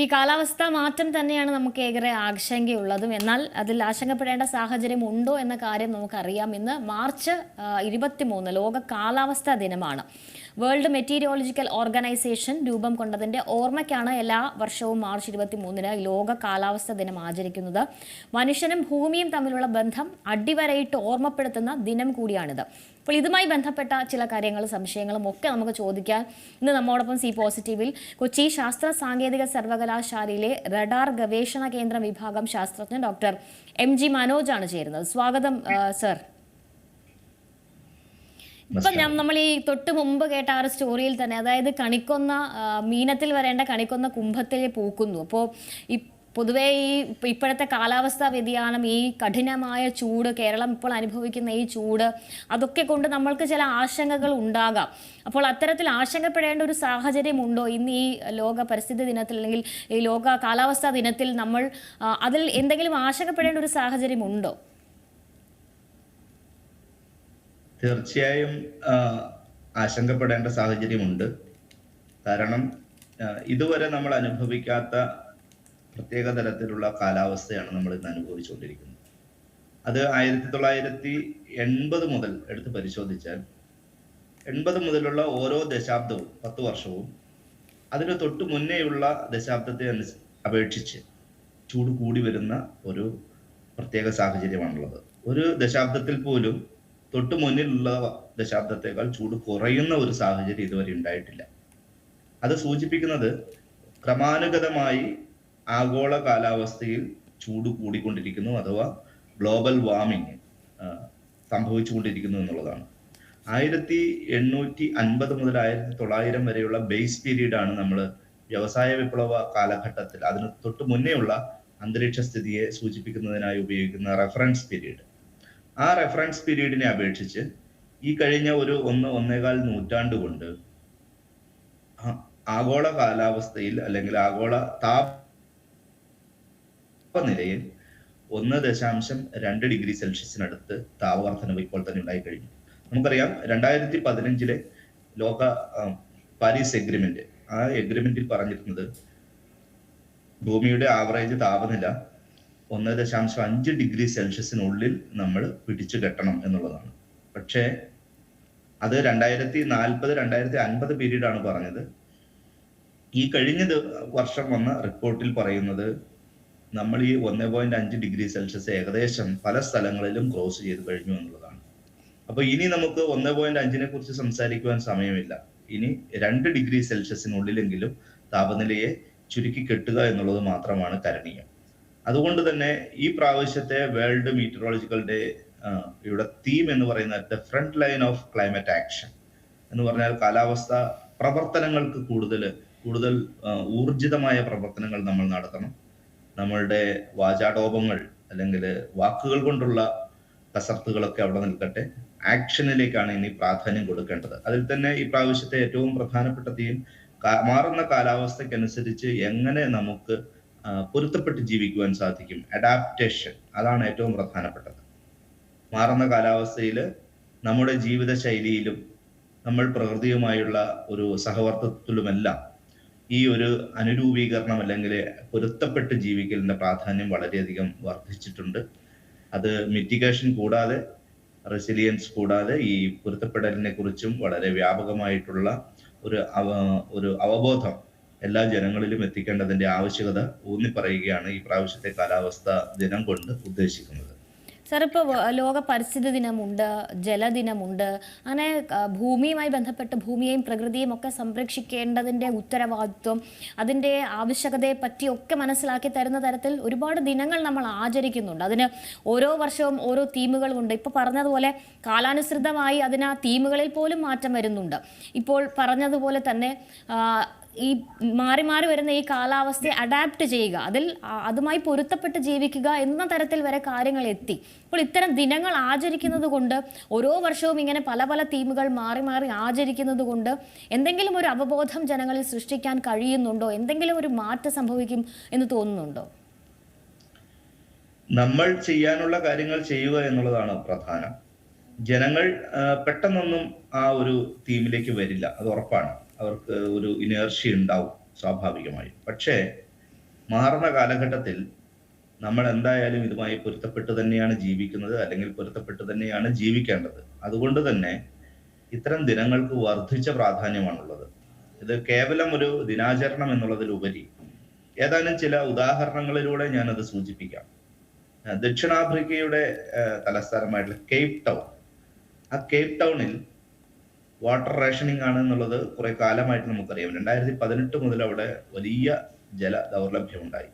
ഈ കാലാവസ്ഥാ മാറ്റം തന്നെയാണ് നമുക്ക് ഏറെ ആശങ്കയുള്ളതും. എന്നാൽ അതിൽ ആശങ്കപ്പെടേണ്ട സാഹചര്യം ഉണ്ടോ എന്ന കാര്യം നമുക്കറിയാം. ഇന്ന് മാർച്ച് ഇരുപത്തിമൂന്ന് ലോക കാലാവസ്ഥാ ദിനമാണ്. വേൾഡ് മെറ്റീരിയോളജിക്കൽ ഓർഗനൈസേഷൻ രൂപം കൊണ്ടതിന്റെ ഓർമ്മയ്ക്കാണ് എല്ലാ വർഷവും മാർച്ച് ഇരുപത്തി മൂന്നിന് ലോക കാലാവസ്ഥാ ദിനം ആചരിക്കുന്നത്. മനുഷ്യനും ഭൂമിയും തമ്മിലുള്ള ബന്ധം അടിവരയിട്ട് ഓർമ്മപ്പെടുത്തുന്ന ദിനം കൂടിയാണിത്. അപ്പോൾ ഇതുമായി ബന്ധപ്പെട്ട ചില കാര്യങ്ങളും സംശയങ്ങളും ഒക്കെ നമുക്ക് ചോദിക്കാം. ഇന്ന് നമ്മോടൊപ്പം സി പോസിറ്റീവിൽ കൊച്ചി ശാസ്ത്ര സാങ്കേതിക സർവകലാശാലയിലെ റഡാർ ഗവേഷണ കേന്ദ്രം വിഭാഗം ശാസ്ത്രജ്ഞൻ ഡോക്ടർ എം ജി മനോജാണ് ചേരുന്നത്. സ്വാഗതം സർ. ഇപ്പൊ ഞാൻ നമ്മൾ ഈ തൊട്ട് മുമ്പ് കേട്ട ആ ഒരു സ്റ്റോറിയിൽ തന്നെ അതായത് കണിക്കൊന്ന മീനത്തിൽ വരേണ്ട കണിക്കൊന്ന കുംഭത്തിൽ പൂക്കുന്നു. അപ്പോൾ പൊതുവേ ഈ ഇപ്പോഴത്തെ കാലാവസ്ഥാ വ്യതിയാനം ഈ കഠിനമായ ചൂട് കേരളം ഇപ്പോൾ അനുഭവിക്കുന്ന ഈ ചൂട് അതൊക്കെ കൊണ്ട് നമ്മൾക്ക് ചില ആശങ്കകൾ ഉണ്ടാകാം. അപ്പോൾ അത്തരത്തിൽ ആശങ്കപ്പെടേണ്ട ഒരു സാഹചര്യം ഉണ്ടോ ഇന്ന് ഈ ലോക പരിസ്ഥിതി ദിനത്തിൽ അല്ലെങ്കിൽ ഈ ലോക കാലാവസ്ഥാ ദിനത്തിൽ നമ്മൾ അതിൽ എന്തെങ്കിലും ആശങ്കപ്പെടേണ്ട ഒരു സാഹചര്യം ഉണ്ടോ തീർച്ചയായും ആശങ്കപ്പെടേണ്ട സാഹചര്യമുണ്ട്. കാരണം ഇതുവരെ നമ്മൾ അനുഭവിക്കാത്ത പ്രത്യേക തരത്തിലുള്ള കാലാവസ്ഥയാണ് നമ്മൾ ഇന്ന് അനുഭവിച്ചുകൊണ്ടിരിക്കുന്നത്. അത് ആയിരത്തി തൊള്ളായിരത്തി എൺപത് മുതൽ എടുത്ത് പരിശോധിച്ചാൽ എൺപത് മുതലുള്ള ഓരോ ദശാബ്ദവും പത്ത് വർഷവും അതിന് തൊട്ട് മുന്നേയുള്ള ദശാബ്ദത്തെ അപേക്ഷിച്ച് ചൂട് കൂടി വരുന്ന ഒരു പ്രത്യേക സാഹചര്യമാണുള്ളത്. ഒരു ദശാബ്ദത്തിൽ പോലും തൊട്ട് മുന്നിലുള്ള ദശാബ്ദത്തേക്കാൾ ചൂട് കുറയുന്ന ഒരു സാഹചര്യം ഇതുവരെ ഉണ്ടായിട്ടില്ല. അത് സൂചിപ്പിക്കുന്നത് ക്രമാനുഗതമായി ആഗോള കാലാവസ്ഥയിൽ ചൂട് കൂടിക്കൊണ്ടിരിക്കുന്നു അഥവാ ഗ്ലോബൽ വാർമിംഗ് സംഭവിച്ചുകൊണ്ടിരിക്കുന്നു എന്നുള്ളതാണ്. ആയിരത്തി എണ്ണൂറ്റി അൻപത് മുതൽ ആയിരത്തി തൊള്ളായിരം വരെയുള്ള ബേസ് പീരീഡ് ആണ് നമ്മൾ വ്യവസായ വിപ്ലവ കാലഘട്ടത്തിൽ അതിന് തൊട്ട് മുന്നേയുള്ള അന്തരീക്ഷ സ്ഥിതിയെ സൂചിപ്പിക്കുന്നതിനായി ഉപയോഗിക്കുന്ന റെഫറൻസ് പീരീഡ് ആ റെഫറൻസ് പീരീഡിനെ അപേക്ഷിച്ച് ഈ കഴിഞ്ഞ ഒരു ഒന്ന് ഒന്നേകാൽ നൂറ്റാണ്ട് കൊണ്ട് ആഗോള കാലാവസ്ഥയിൽ അല്ലെങ്കിൽ ആഗോള താപനിലയിൽ ഒന്ന് ദശാംശം രണ്ട് ഡിഗ്രി സെൽഷ്യസിനടുത്ത് താപവർദ്ധനവ് ഇപ്പോൾ തന്നെ ഉണ്ടായി കഴിഞ്ഞു. നമുക്കറിയാം രണ്ടായിരത്തി പതിനഞ്ചിലെ ലോക പാരീസ് എഗ്രിമെന്റ് ആ എഗ്രിമെന്റിൽ പറഞ്ഞിരുന്നത് ഭൂമിയുടെ ആവറേജ് താപനില ഒന്ന് ദശാംശം അഞ്ച് ഡിഗ്രി സെൽഷ്യസിനുള്ളിൽ നമ്മൾ പിടിച്ചു കെട്ടണം എന്നുള്ളതാണ്. പക്ഷേ അത് രണ്ടായിരത്തി നാൽപ്പത് രണ്ടായിരത്തി അൻപത് പീരീഡാണ് പറഞ്ഞത്. ഈ കഴിഞ്ഞ വർഷം വന്ന റിപ്പോർട്ടിൽ പറയുന്നത് നമ്മൾ ഈ ഒന്ന് പോയിന്റ് അഞ്ച് ഡിഗ്രി സെൽഷ്യസ് ഏകദേശം പല സ്ഥലങ്ങളിലും ക്രോസ് ചെയ്ത് കഴിഞ്ഞു എന്നുള്ളതാണ്. അപ്പൊ ഇനി നമുക്ക് ഒന്ന് പോയിന്റ് അഞ്ചിനെ കുറിച്ച് സംസാരിക്കുവാൻ സമയമില്ല. ഇനി രണ്ട് ഡിഗ്രി സെൽഷ്യസിനുള്ളിലെങ്കിലും താപനിലയെ ചുരുക്കി കെട്ടുക എന്നുള്ളത് മാത്രമാണ് കരണീയം. അതുകൊണ്ട് തന്നെ ഈ പ്രാവശ്യത്തെ വേൾഡ് മീറ്ററോളജിക്കൽ ഡേ ഇവിടെ തീം എന്ന് പറയുന്നത് the front line of climate action എന്ന് പറഞ്ഞാൽ കാലാവസ്ഥ പ്രവർത്തനങ്ങൾക്ക് കൂടുതൽ കൂടുതൽ ഊർജിതമായ പ്രവർത്തനങ്ങൾ നമ്മൾ നടത്തണം. നമ്മളുടെ വാചാടോപങ്ങൾ അല്ലെങ്കിൽ വാക്കുകൾ കൊണ്ടുള്ള കസർത്തുകളൊക്കെ അവിടെ നിൽക്കട്ടെ. ആക്ഷനിലേക്കാണ് ഇനി പ്രാധാന്യം കൊടുക്കേണ്ടത്. അതിൽ തന്നെ ഈ പ്രാവശ്യത്തെ ഏറ്റവും പ്രധാനപ്പെട്ട തീം മാറുന്ന കാലാവസ്ഥക്കനുസരിച്ച് എങ്ങനെ നമുക്ക് പൊരുത്തപ്പെട്ട് ജീവിക്കുവാൻ സാധിക്കും. അഡാപ്റ്റേഷൻ അതാണ് ഏറ്റവും പ്രധാനപ്പെട്ടത്. മാറുന്ന കാലാവസ്ഥയിൽ നമ്മുടെ ജീവിത ശൈലിയിലും നമ്മൾ പ്രകൃതിയുമായുള്ള ഒരു സഹവർത്തിത്വത്തിലുമെല്ലാം ഈ ഒരു അനുരൂപീകരണം അല്ലെങ്കിൽ പൊരുത്തപ്പെട്ട് ജീവിക്കലിന്റെ പ്രാധാന്യം വളരെയധികം വർദ്ധിച്ചിട്ടുണ്ട്. അത് മിറ്റിഗേഷൻ കൂടാതെ റെസിലിയൻസ് കൂടാതെ ഈ പൊരുത്തപ്പെടലിനെ കുറിച്ചും വളരെ വ്യാപകമായിട്ടുള്ള ഒരു ഒരു അവബോധം എല്ലാ ജനങ്ങളിലും എത്തിക്കേണ്ടതിന്റെ ആവശ്യകത ഊന്നി പറയുകയാണ് ഈ പ്രാവശ്യത്തെ കാലാവസ്ഥ ദിനം കൊണ്ട് ഉദ്ദേശിക്കുന്നത്. സാർ ഇപ്പോൾ ലോക പരിസ്ഥിതി ദിനമുണ്ട് ജലദിനമുണ്ട്. അങ്ങനെ ഭൂമിയുമായി ബന്ധപ്പെട്ട് ഭൂമിയെയും പ്രകൃതിയും ഒക്കെ സംരക്ഷിക്കേണ്ടതിന്റെ ഉത്തരവാദിത്വം അതിന്റെ ആവശ്യകതയെ പറ്റിയൊക്കെ മനസ്സിലാക്കി തരുന്ന തരത്തിൽ ഒരുപാട് ദിനങ്ങൾ നമ്മൾ ആചരിക്കുന്നുണ്ട്. അതിന് ഓരോ വർഷവും ഓരോ തീമുകളുമുണ്ട് ഇപ്പോൾ പറഞ്ഞതുപോലെ കാലാനുസൃതമായി അതിന് ആ തീമുകളിൽ പോലും മാറ്റം വരുന്നുണ്ട്. ഇപ്പോൾ പറഞ്ഞതുപോലെ തന്നെ ഈ മാറി മാറി വരുന്ന ഈ കാലാവസ്ഥയെ അഡാപ്റ്റ് ചെയ്യുക. അതിൽ അതുമായി പൊരുത്തപ്പെട്ട് ജീവിക്കുക എന്ന തരത്തിൽ വരെ കാര്യങ്ങൾ എത്തി. അപ്പോൾ ഇത്തരം ദിനങ്ങൾ ആചരിക്കുന്നത് കൊണ്ട് ഓരോ വർഷവും ഇങ്ങനെ പല പല തീമുകൾ മാറി മാറി ആചരിക്കുന്നത് കൊണ്ട് എന്തെങ്കിലും ഒരു അവബോധം ജനങ്ങളിൽ സൃഷ്ടിക്കാൻ കഴിയുന്നുണ്ടോ? എന്തെങ്കിലും ഒരു മാറ്റം സംഭവിക്കും എന്ന് തോന്നുന്നുണ്ടോ? നമ്മൾ ചെയ്യാനുള്ള കാര്യങ്ങൾ ചെയ്യുക എന്നുള്ളതാണ് പ്രധാനം. ജനങ്ങൾ പെട്ടെന്നൊന്നും ആ ഒരു തീമിലേക്ക് വരില്ല. അത് ഉറപ്പാണ്. അവർക്ക് ഒരു ഇനേർഷ്യ ഉണ്ടാവും സ്വാഭാവികമായി. പക്ഷേ മാറുന്ന കാലഘട്ടത്തിൽ നമ്മൾ എന്തായാലും ഇതുമായി പൊരുത്തപ്പെട്ട് തന്നെയാണ് ജീവിക്കുന്നത് അല്ലെങ്കിൽ പൊരുത്തപ്പെട്ട് തന്നെയാണ് ജീവിക്കേണ്ടത്. അതുകൊണ്ട് തന്നെ ഇത്തരം ദിനങ്ങൾക്ക് വർദ്ധിച്ച പ്രാധാന്യമാണുള്ളത്. ഇത് കേവലം ഒരു ദിനാചരണം എന്നുള്ളതിലുപരി ഏതാനും ചില ഉദാഹരണങ്ങളിലൂടെ ഞാനത് സൂചിപ്പിക്കാം. ദക്ഷിണാഫ്രിക്കയുടെ തലസ്ഥാനമായിട്ടുള്ള കേപ്പ് ടൗൺ. ആ കേപ്പ് ടൗണിൽ വാട്ടർ റേഷനിങ് ആണ് എന്നുള്ളത് കുറെ കാലമായിട്ട് നമുക്കറിയാം. രണ്ടായിരത്തി പതിനെട്ട് മുതൽ അവിടെ വലിയ ജല ദൗർലഭ്യമുണ്ടായി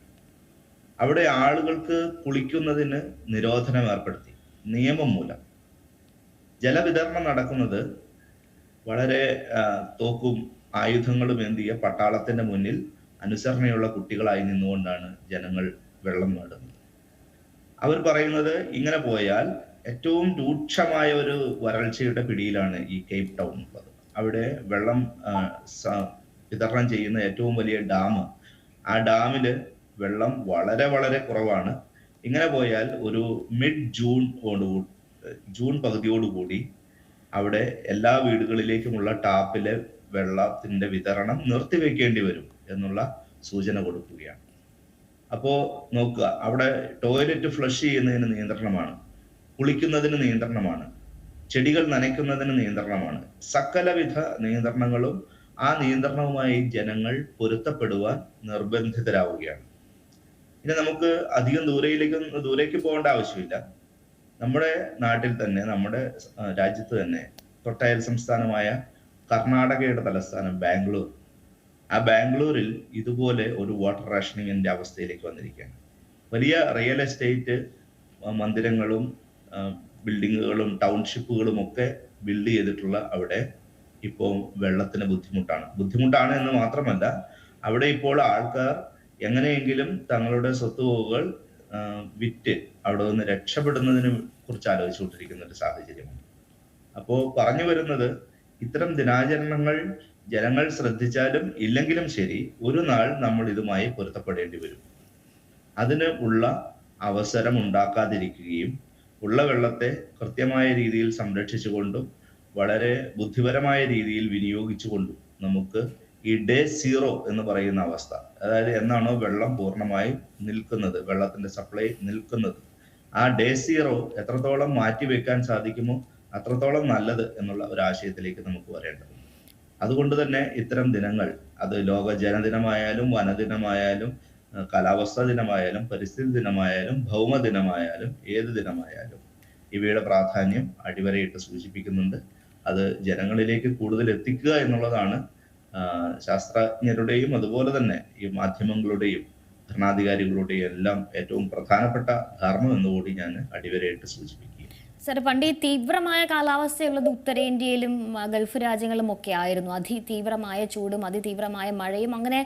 അവിടെ ആളുകൾക്ക് കുളിക്കുന്നതിന് നിരോധനം ഏർപ്പെടുത്തി. നിയമം മൂലം. ജലവിതരണം നടക്കുന്നത് വളരെ തോക്കും ആയുധങ്ങളും ഏന്തിയ പട്ടാളത്തിന്റെ മുന്നിൽ അനുസരണയുള്ള കുട്ടികളായി നിന്നുകൊണ്ടാണ് ജനങ്ങൾ വെള്ളം നേടുന്നത്. അവർ പറയുന്നത് ഇങ്ങനെ പോയാൽ ഏറ്റവും രൂക്ഷമായ ഒരു വരൾച്ചയുടെ പിടിയിലാണ് ഈ കേപ്പ് ടൗൺ ഉള്ളത്. അവിടെ വെള്ളം വിതരണം ചെയ്യുന്ന ഏറ്റവും വലിയ ഡാം. ആ ഡാമിൽ വെള്ളം വളരെ വളരെ കുറവാണ്. ഇങ്ങനെ പോയാൽ ഒരു മിഡ് ജൂൺ ജൂൺ പകുതിയോടുകൂടി അവിടെ എല്ലാ വീടുകളിലേക്കുമുള്ള ടാപ്പിലെ വെള്ളത്തിന്റെ വിതരണം നിർത്തിവെക്കേണ്ടി വരും എന്നുള്ള സൂചന കൊടുക്കുകയാണ്. അപ്പോ നോക്കുക അവിടെ ടോയ്ലറ്റ് ഫ്ലഷ് ചെയ്യുന്നതിന് നിയന്ത്രണമാണ്. കുളിക്കുന്നതിന് നിയന്ത്രണമാണ്. ചെടികൾ നനയ്ക്കുന്നതിന് നിയന്ത്രണമാണ്. സകലവിധ നിയന്ത്രണങ്ങളും ആ നിയന്ത്രണവുമായി ജനങ്ങൾ പൊരുത്തപ്പെടുവാൻ നിർബന്ധിതരാവുകയാണ്. ഇനി നമുക്ക് അധികം ദൂരയിലേക്ക് ദൂരേക്ക് പോകേണ്ട ആവശ്യമില്ല. നമ്മുടെ നാട്ടിൽ തന്നെ നമ്മുടെ രാജ്യത്ത് തന്നെ തൊട്ടയൽ സംസ്ഥാനമായ കർണാടകയുടെ തലസ്ഥാനം ബാംഗ്ലൂർ. ആ ബാംഗ്ലൂരിൽ ഇതുപോലെ ഒരു വാട്ടർ റേഷനിങ്ങിന്റെ അവസ്ഥയിലേക്ക് വന്നിരിക്കുകയാണ്. വലിയ റിയൽ എസ്റ്റേറ്റ് മന്ദിരങ്ങളും ബിൽഡിങ്ങുകളും ടൗൺഷിപ്പുകളും ഒക്കെ ബിൽഡ് ചെയ്തിട്ടുള്ള അവിടെ ഇപ്പോൾ വെള്ളത്തിന് ബുദ്ധിമുട്ടാണ്. ബുദ്ധിമുട്ടാണ് എന്ന് മാത്രമല്ല അവിടെ ഇപ്പോൾ ആൾക്കാർ എങ്ങനെയെങ്കിലും തങ്ങളുടെ സ്വത്തുവകകൾ വിറ്റ് അവിടെ നിന്ന് രക്ഷപ്പെടുന്നതിനെ കുറിച്ച് ആലോചിച്ചുകൊണ്ടിരിക്കുന്ന ഒരു സാഹചര്യമാണ് അപ്പോ പറഞ്ഞു വരുന്നത് ഇത്തരം ദിനാചരണങ്ങൾ ജനങ്ങൾ ശ്രദ്ധിച്ചാലും ഇല്ലെങ്കിലും ശരി ഒരു നാൾ നമ്മൾ ഇതുമായി പൊരുത്തപ്പെടേണ്ടി വരും. അതിന് ഉള്ള അവസരം ഉണ്ടാക്കാതിരിക്കുകയും ഉള്ള വെള്ളത്തെ കൃത്യമായ രീതിയിൽ സംരക്ഷിച്ചുകൊണ്ടും വളരെ ബുദ്ധിപരമായ രീതിയിൽ വിനിയോഗിച്ചുകൊണ്ടും നമുക്ക് ഈ ഡേ സീറോ എന്ന് പറയുന്ന അവസ്ഥ അതായത് എന്നാണോ വെള്ളം പൂർണമായും നിൽക്കുന്നത് വെള്ളത്തിന്റെ സപ്ലൈ നിൽക്കുന്നത് ആ ഡേ സീറോ എത്രത്തോളം മാറ്റി വെക്കാൻ സാധിക്കുമോ അത്രത്തോളം നല്ലത് എന്നുള്ള ഒരു ആശയത്തിലേക്ക് നമുക്ക് വരേണ്ടത് അതുകൊണ്ട് തന്നെ ഇത്തരം ദിനങ്ങൾ അത് ലോക ജനദിനമായാലും വനദിനമായാലും കാലാവസ്ഥാ ദിനമായാലും പരിസ്ഥിതി ദിനമായാലും ഭൗമ ദിനമായാലും ഏത് ദിനമായാലും ഇവയുടെ പ്രാധാന്യം അടിവരയിട്ട് സൂചിപ്പിക്കുന്നുണ്ട്. അത് ജനങ്ങളിലേക്ക് കൂടുതൽ എത്തിക്കുക എന്നുള്ളതാണ് ശാസ്ത്രജ്ഞരുടെയും അതുപോലെ തന്നെ ഈ മാധ്യമങ്ങളുടെയും ഭരണാധികാരികളുടെയും എല്ലാം ഏറ്റവും പ്രധാനപ്പെട്ട ധർമ്മം എന്നുകൂടി ഞാൻ അടിവരയിട്ട് സൂചിപ്പിക്കുക സർ പണ്ട് ഈ തീവ്രമായ കാലാവസ്ഥയുള്ളത് ഉത്തരേന്ത്യയിലും ഗൾഫ് രാജ്യങ്ങളിലും ഒക്കെ ആയിരുന്നു. അതിതീവ്രമായ ചൂടും അതിതീവ്രമായ മഴയും അങ്ങനെ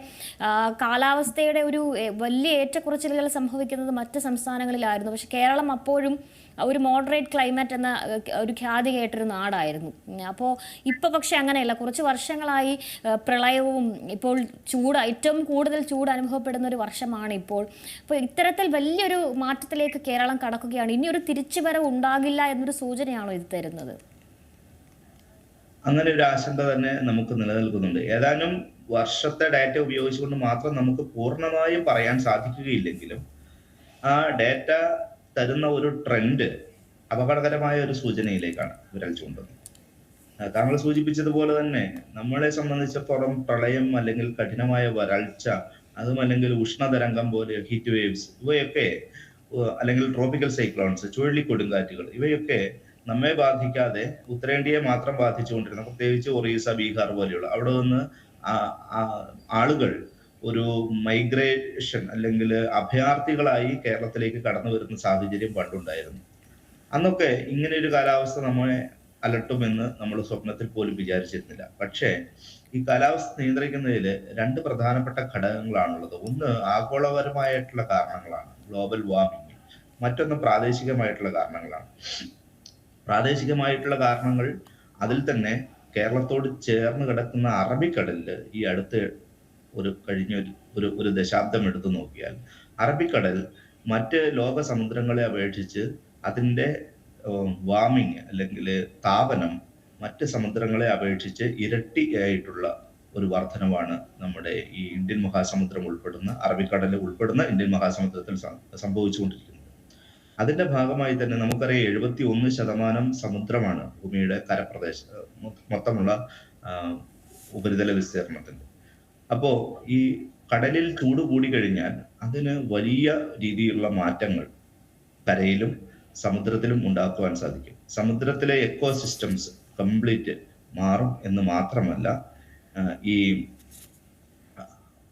കാലാവസ്ഥയുടെ ഒരു വലിയ ഏറ്റക്കുറച്ചിലുകൾ സംഭവിക്കുന്നത് മറ്റ് സംസ്ഥാനങ്ങളിലായിരുന്നു. പക്ഷെ കേരളം അപ്പോഴും ഒരു മോഡറേറ്റ് ക്ലൈമറ്റ് എന്ന ഒരു ഖ്യാതി കേട്ടൊരു നാടായിരുന്നു. അപ്പോൾ ഇപ്പോൾ പക്ഷേ അങ്ങനെയല്ല. കുറച്ച് വർഷങ്ങളായി പ്രളയവും ഇപ്പോൾ ചൂട് ഏറ്റവും കൂടുതൽ ചൂട് അനുഭവപ്പെടുന്ന ഒരു വർഷമാണ് ഇപ്പോൾ. അപ്പോൾ ഇത്തരത്തിൽ വലിയൊരു മാറ്റത്തിലേക്ക് കേരളം കടക്കുകയാണ്. ഇനി ഒരു തിരിച്ചുവരവ് ഉണ്ടാകില്ല എന്നൊരു സൂചനയാണോ ഇത് തരുന്നത്? അങ്ങനെ ഒരു ആശങ്ക തന്നെ നമുക്ക് നിലനിൽക്കുന്നുണ്ട്. ഏതാനും വർഷത്തെ ഡാറ്റ ഉപയോഗിച്ചുകൊണ്ട് മാത്രം നമുക്ക് പൂർണമായും പറയാൻ സാധിക്കുകയില്ലെങ്കിലും ആ ഡാറ്റ തരുന്ന ഒരു ട്രെൻഡ് അപകടകരമായ ഒരു സൂചനയിലേക്കാണ് വിരൽ ചൂണ്ടുന്നത്. താങ്കൾ സൂചിപ്പിച്ചതുപോലെ തന്നെ നമ്മളെ സംബന്ധിച്ചിടത്തോളം പ്രളയം അല്ലെങ്കിൽ കഠിനമായ വരൾച്ച അതും അല്ലെങ്കിൽ ഉഷ്ണതരംഗം പോലെ ഹീറ്റ് വേവ്സ് ഇവയൊക്കെ അല്ലെങ്കിൽ ട്രോപ്പിക്കൽ സൈക്ലോൺസ് ചുഴലിക്കൊടുങ്കാറ്റുകൾ ഇവയൊക്കെ നമ്മെ ബാധിക്കാതെ ഉത്തരേന്ത്യയെ മാത്രം ബാധിച്ചുകൊണ്ടിരുന്ന പ്രത്യേകിച്ച് ഒറീസ ബീഹാർ പോലെയുള്ള അവിടെ നിന്ന് ആളുകൾ ഒരു മൈഗ്രേഷൻ അല്ലെങ്കിൽ അഭയാർത്ഥികളായി കേരളത്തിലേക്ക് കടന്നു വരുന്ന സാഹചര്യം പണ്ടുണ്ടായിരുന്നു. അന്നൊക്കെ ഇങ്ങനെ ഒരു കാലാവസ്ഥ നമ്മളെ അലട്ടുമെന്ന് നമ്മൾ സ്വപ്നത്തിൽ പോലും വിചാരിച്ചിരുന്നില്ല. പക്ഷേ ഈ കാലാവസ്ഥ നിയന്ത്രിക്കുന്നതിൽ രണ്ട് പ്രധാനപ്പെട്ട ഘടകങ്ങളാണുള്ളത്. ഒന്ന് ആഗോളപരമായിട്ടുള്ള കാരണങ്ങളാണ്. ഗ്ലോബൽ വാർമിംഗ് മറ്റൊന്ന് പ്രാദേശികമായിട്ടുള്ള കാരണങ്ങളാണ്. പ്രാദേശികമായിട്ടുള്ള കാരണങ്ങൾ അതിൽ തന്നെ കേരളത്തോട് ചേർന്ന് കിടക്കുന്ന അറബിക്കടലിൽ ഈ അടുത്ത് ഒരു കഴിഞ്ഞ ഒരു ഒരു ദശാബ്ദം എടുത്തു നോക്കിയാൽ അറബിക്കടൽ മറ്റ് ലോക സമുദ്രങ്ങളെ അപേക്ഷിച്ച് അതിന്റെ വാമിങ് അല്ലെങ്കിൽ താപനം മറ്റ് സമുദ്രങ്ങളെ അപേക്ഷിച്ച് ഇരട്ടിയായിട്ടുള്ള ഒരു വർധനവാണ് നമ്മുടെ ഈ ഇന്ത്യൻ മഹാസമുദ്രം ഉൾപ്പെടുന്ന അറബിക്കടലിൽ ഉൾപ്പെടുന്ന ഇന്ത്യൻ മഹാസമുദ്രത്തിൽ സംഭവിച്ചുകൊണ്ടിരിക്കുന്നത്. അതിന്റെ ഭാഗമായി തന്നെ നമുക്കറിയാം എഴുപത്തി ഒന്ന് ശതമാനം സമുദ്രമാണ് ഭൂമിയുടെ കരപ്രദേശ മൊത്തമുള്ള ഉപരിതല വിസ്തീർണത്തിന്റെ അപ്പോ ഈ കടലിൽ ചൂട് കൂടി കഴിഞ്ഞാൽ അതിന് വലിയ രീതിയിലുള്ള മാറ്റങ്ങൾ കരയിലും സമുദ്രത്തിലും ഉണ്ടാക്കുവാൻ സാധിക്കും. സമുദ്രത്തിലെ എക്കോ സിസ്റ്റംസ് കംപ്ലീറ്റ് മാറും എന്ന് മാത്രമല്ല ഈ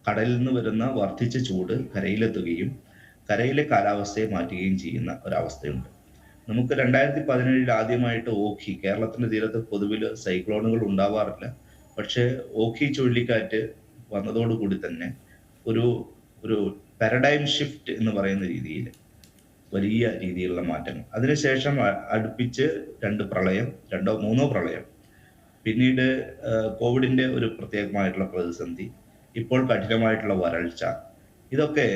കടലിൽ നിന്ന് വരുന്ന വർദ്ധിച്ച ചൂട് കരയിലെത്തുകയും കരയിലെ കാലാവസ്ഥയെ മാറ്റുകയും ചെയ്യുന്ന ഒരവസ്ഥയുണ്ട്. നമുക്ക് രണ്ടായിരത്തി പതിനേഴിൽ ആദ്യമായിട്ട് ഓഖി കേരളത്തിന്റെ തീരത്ത് പൊതുവിൽ സൈക്ലോണുകൾ ഉണ്ടാവാറില്ല. പക്ഷേ ഓഖി ചുഴലിക്കാറ്റ് വന്നതോടുകൂടി തന്നെ ഒരു ഒരു പാരഡൈം ഷിഫ്റ്റ് എന്ന് പറയുന്ന രീതിയിൽ വലിയ രീതിയിലുള്ള മാറ്റങ്ങൾ. അതിനുശേഷം അടുപ്പിച്ച് രണ്ട് പ്രളയം രണ്ടോ മൂന്നോ പ്രളയം. പിന്നീട് കോവിഡിന്റെ ഒരു പ്രത്യേകമായിട്ടുള്ള പ്രതിസന്ധി ഇപ്പോൾ കഠിനമായിട്ടുള്ള വരൾച്ച. ഇതൊക്കെ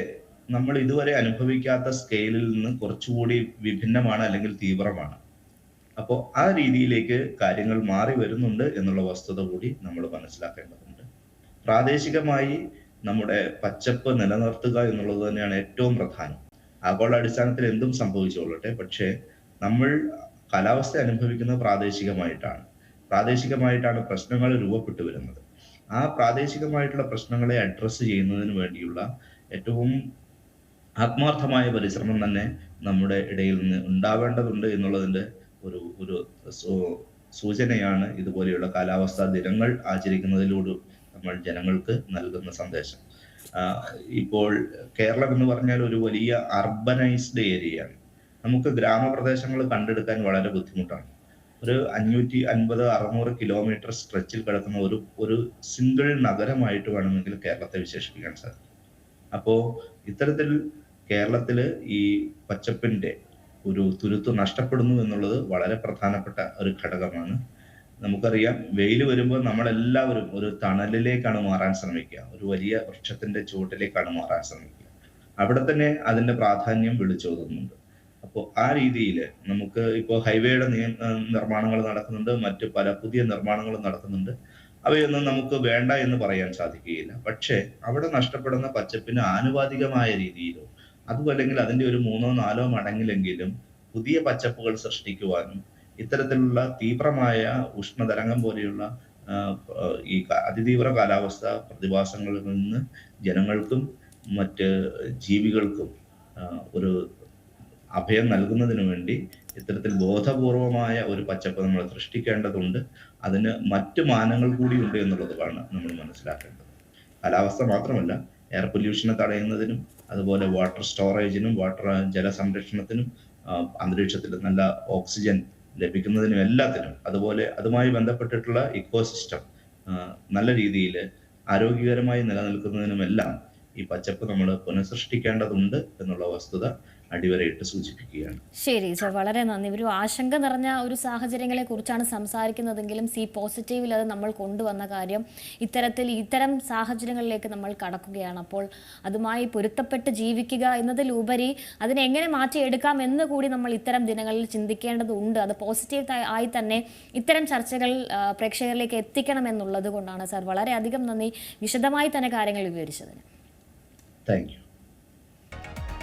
നമ്മൾ ഇതുവരെ അനുഭവിക്കാത്ത സ്കെയിലിൽ നിന്ന് കുറച്ചുകൂടി വിഭിന്നമാണ് അല്ലെങ്കിൽ തീവ്രമാണ്. അപ്പോൾ ആ രീതിയിലേക്ക് കാര്യങ്ങൾ മാറി വരുന്നുണ്ട് എന്നുള്ള വസ്തുത കൂടി നമ്മൾ മനസ്സിലാക്കേണ്ടതുണ്ട്. പ്രാദേശികമായി നമ്മുടെ പച്ചപ്പ് നിലനിർത്തുക എന്നുള്ളത് തന്നെയാണ് ഏറ്റവും പ്രധാനം. ആഗോള അടിസ്ഥാനത്തിൽ എന്തും സംഭവിച്ചുകൊള്ളട്ടെ പക്ഷേ നമ്മൾ കാലാവസ്ഥ അനുഭവിക്കുന്നത് പ്രാദേശികമായിട്ടാണ്. പ്രാദേശികമായിട്ടാണ് പ്രശ്നങ്ങൾ രൂപപ്പെട്ടു വരുന്നത്. ആ പ്രാദേശികമായിട്ടുള്ള പ്രശ്നങ്ങളെ അഡ്രസ്സ് ചെയ്യുന്നതിന് വേണ്ടിയുള്ള ഏറ്റവും ആത്മാർത്ഥമായ പരിശ്രമം തന്നെ നമ്മുടെ ഇടയിൽ നിന്ന് ഉണ്ടാവേണ്ടതുണ്ട് എന്നുള്ളതിന്റെ ഒരു ഒരു സൂചനയാണ് ഇതുപോലെയുള്ള കാലാവസ്ഥാ ദിനങ്ങൾ ആചരിക്കുന്നതിലൂടെ നമ്മൾ ജനങ്ങൾക്ക് നൽകുന്ന സന്ദേശം. ഇപ്പോൾ കേരളം എന്ന് പറഞ്ഞാൽ ഒരു വലിയ അർബനൈസ്ഡ് ഏരിയയാണ്. നമുക്ക് ഗ്രാമപ്രദേശങ്ങൾ കണ്ടെടുക്കാൻ വളരെ ബുദ്ധിമുട്ടാണ്. ഒരു അഞ്ഞൂറ്റി അൻപത് അറുന്നൂറ് കിലോമീറ്റർ സ്ട്രെച്ചിൽ കിടക്കുന്ന ഒരു ഒരു സിംഗിൾ നഗരമായിട്ട് വേണമെങ്കിൽ കേരളത്തെ വിശേഷിപ്പിക്കാൻ സാധിക്കും. അപ്പോ ഇത്തരത്തിൽ കേരളത്തിൽ ഈ പച്ചപ്പിന്റെ ഒരു തുരുത്ത് നഷ്ടപ്പെടുന്നു എന്നുള്ളത് വളരെ പ്രധാനപ്പെട്ട ഒരു ഘടകമാണ്. നമുക്കറിയാം വെയിൽ വരുമ്പോൾ നമ്മളെല്ലാവരും ഒരു തണലിലേക്കാണ് മാറാൻ ശ്രമിക്കുക. ഒരു വലിയ വൃക്ഷത്തിന്റെ ചുവട്ടിലേക്കാണ് മാറാൻ ശ്രമിക്കുക. അവിടെ തന്നെ അതിന്റെ പ്രാധാന്യം വിളിച്ചോതുന്നുണ്ട്. അപ്പോൾ ആ രീതിയിൽ നമുക്ക് ഇപ്പോൾ ഹൈവേയുടെ നിർമ്മാണങ്ങൾ നടക്കുന്നുണ്ട് മറ്റ് പല പുതിയ നിർമ്മാണങ്ങൾ നടക്കുന്നുണ്ട്. അവയൊന്നും നമുക്ക് വേണ്ട എന്ന് പറയാൻ സാധിക്കുകയില്ല. പക്ഷേ അവിടെ നഷ്ടപ്പെടുന്ന പച്ചപ്പിന് ആനുപാതികമായ രീതിയിലോ അതുമല്ലെങ്കിൽ അതിന്റെ ഒരു മൂന്നോ നാലോ മടങ്ങിലെങ്കിലും പുതിയ പച്ചപ്പുകൾ സൃഷ്ടിക്കുവാനും ഇത്തരത്തിലുള്ള തീവ്രമായ ഉഷ്ണതരംഗം പോലെയുള്ള ഈ അതിതീവ്ര കാലാവസ്ഥ പ്രതിഭാസങ്ങളിൽ നിന്ന് ജനങ്ങൾക്കും മറ്റ് ജീവികൾക്കും ഒരു അഭയം നൽകുന്നതിന് വേണ്ടി ഇത്തരത്തിൽ ബോധപൂർവമായ ഒരു പച്ചപ്പ് നമ്മൾ സൃഷ്ടിക്കേണ്ടതുണ്ട്. അതിന് മറ്റു മാനങ്ങൾ കൂടി കൂടിയുണ്ട് എന്നുള്ളതാണ് നമ്മൾ മനസ്സിലാക്കേണ്ടത്. കാലാവസ്ഥ മാത്രമല്ല എയർ പൊല്യൂഷനെ തടയുന്നതിനും അതുപോലെ വാട്ടർ സ്റ്റോറേജിനും വാട്ടർ ജലസംരക്ഷണത്തിനും അന്തരീക്ഷത്തിൽ നല്ല ഓക്സിജൻ ലഭിക്കുന്നതിനും എല്ലാത്തിനും അതുപോലെ അതുമായി ബന്ധപ്പെട്ടിട്ടുള്ള ഇക്കോസിസ്റ്റം നല്ല രീതിയിൽ ആരോഗ്യകരമായി നിലനിൽക്കുന്നതിനുമെല്ലാം ഈ പച്ചപ്പ് നമ്മൾ പുനഃസൃഷ്ടിക്കേണ്ടതുണ്ട് എന്നുള്ള വസ്തുത അടിവരയിട്ട് സൂചിപ്പിക്കുകയാണ്. ശരി സർ. വളരെ നന്ദി. ഒരു ആശങ്ക നിറഞ്ഞ ഒരു സാഹചര്യങ്ങളെ കുറിച്ചാണ് സംസാരിക്കുന്നതെങ്കിലും സി പോസിറ്റീവിൽ അത് നമ്മൾ കൊണ്ടുവന്ന കാര്യം ഇത്തരത്തിൽ ഇത്തരം സാഹചര്യങ്ങളിലേക്ക് നമ്മൾ കടക്കുകയാണ്. അപ്പോൾ അതുമായി പൊരുത്തപ്പെട്ട് ജീവിക്കുക എന്നതിലുപരി അതിനെ എങ്ങനെ മാറ്റിയെടുക്കാം എന്ന് കൂടി നമ്മൾ ഇത്തരം ദിനങ്ങളിൽ ചിന്തിക്കേണ്ടതുണ്ട്. അത് പോസിറ്റീവ് ആയി തന്നെ ഇത്തരം ചർച്ചകൾ പ്രേക്ഷകരിലേക്ക് എത്തിക്കണം എന്നുള്ളത് കൊണ്ടാണ് സാർ. വളരെയധികം നന്ദി. വിശദമായി തന്നെ കാര്യങ്ങൾ വിവരിച്ചതിന്. Thank you.